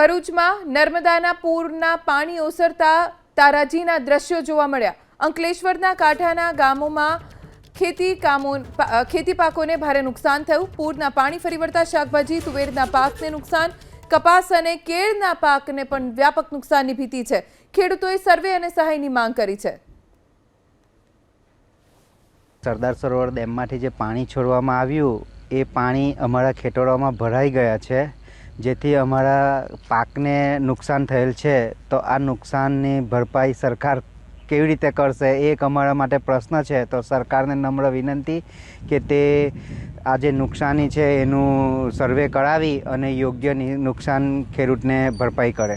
ભરૂચમાં નર્મદાના પૂરના પાણી ઓસરતા તારાજીના દ્રશ્યો જોવા મળ્યા. અંકલેશ્વરના કાંઠાના ગામોમાં ખેતી કામો ખેતી પાકોને ભારે નુકસાન થયું. પૂરના પાણી ફરી વળતા શાકભાજી, તુવેરના પાકને નુકસાન, કપાસ અને કેળના પાકને પણ વ્યાપક નુકસાનની ભીતિ છે. ખેડૂતોએ સર્વે અને સહાયની માંગ કરી છે. સરદાર સરોવર ડેમમાંથી જે પાણી છોડવામાં આવ્યું, એ પાણી અમારા ખેતરોમાં ભરાઈ ગયા છે. જેથી અમારા પાકને નુકસાન થયેલ છે, તો આ નુકસાનની ભરપાઈ સરકાર કેવી રીતે કરશે એક અમારા માટે પ્રશ્ન છે. તો સરકારને નમ્ર વિનંતી કે તે આ જે નુકસાની છે એનું સર્વે કરાવી અને યોગ્ય નુકસાન ખેડૂતને ભરપાઈ કરે.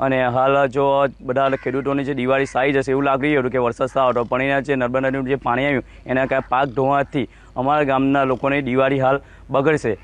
અને હાલ જો બધા ખેડૂતોની જે દિવાળી સાઈ જશે એવું લાગી રહ્યું હતું કે વરસાદ સારો હતો. પણ એના જે નર્મદા નદીનું જે પાણી આવ્યું, એના કારણે પાક ધોવાથી અમારા ગામના લોકોની દિવાળી હાલ બગડશે.